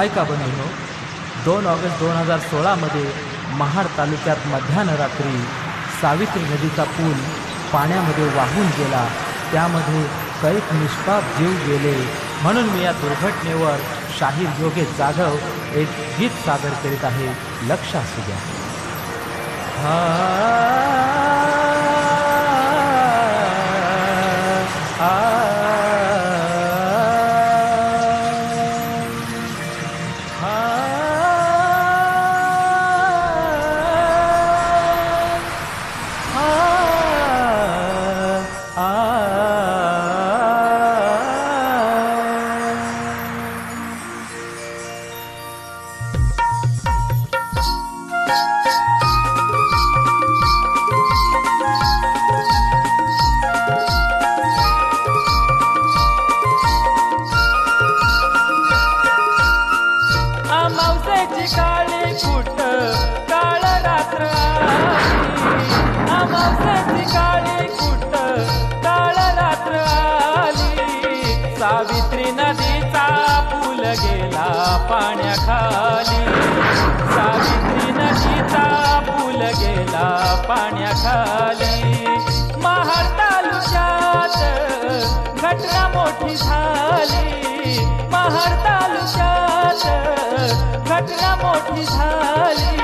ऐका बंधूंनो दोन ऑगस्ट दोन हजार सोळामध्ये महाड तालुक्यात मध्यान्ह रात्री सावित्री नदीचा पूल पाण्यामध्ये वाहून गेला. त्यामध्ये कैक निष्पाप जीव गेले. म्हणून मी या दुर्घटनेवर शाहीर योगेश जाधव एक गीत सादर करीत आहे. लक्ष असू द्या. Ah. नदीचा पूल गेला पाण्याखाली. सावित्री नदीचा पूल गेला पाण्याखाली. महाड तालुक्यात घटना मोठी झाली. महाड तालुक्यात घटना मोठी झाली.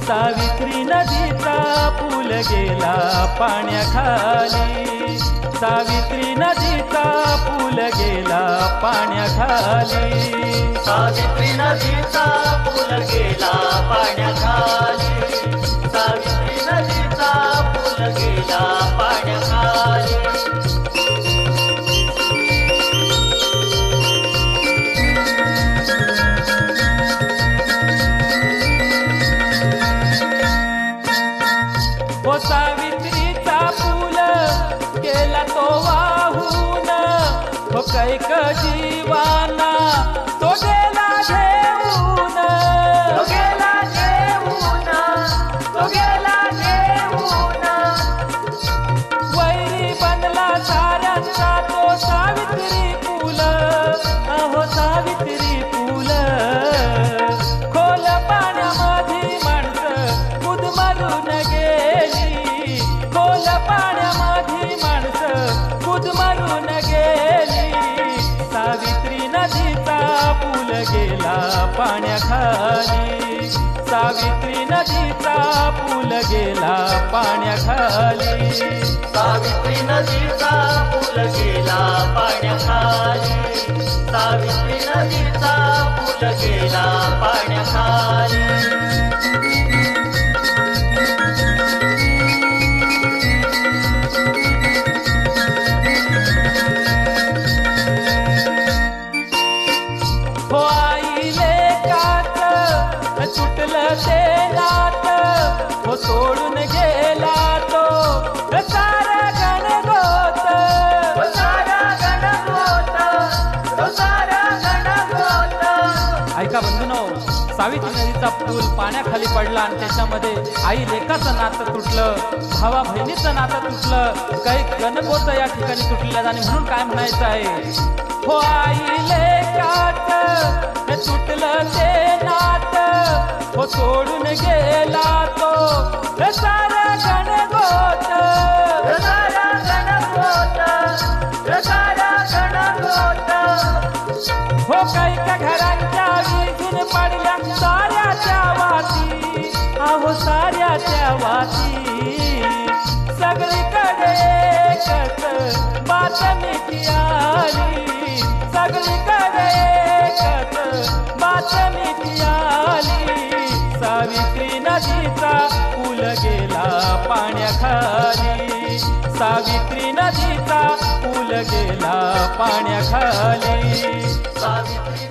सावित्री नदीचा पूल गेला पाण्याखाली. सावित्री नदी पाण्याखाली सावित्री नदीचा पूल गेला पाण्याखाली सावित्री नदीचा पूल गेला पाण्याखाली हो सावित्रीचा हो कैक जीवाना पाण्याखाली. सावित्री नदीचा पूल गेला पाण्याखाली. सावित्री नदीचा पूल गेला पाण्याखाली. सावित्री नदीचा पूल गेला पाण्याखाली. बंधूनो सावित्री नदीचा पूल पाण्याखाली पडला आणि त्याच्यामध्ये आई लेकाचं नातं तुटलं भावा बहिणीचं नातं तुटलं काही गणगोत या ठिकाणी तुटलेलं आणि म्हणून काय म्हणायचं आहे? हो आई लेकाच हे तुटलं ते नात हो सोडून गेला तो हे सारं गणगोत हो काही का पडल्या साऱ्याच्या वाती आहो साऱ्याच्या वाती. सगळीकडे एकच बातमी आली? सगळीकडे एकच बातमी आली? सावित्री नदीचा पूल गेला पाण्याखाली. सावित्री नदीचा पूल गेला पाण्याखाली. सावित्री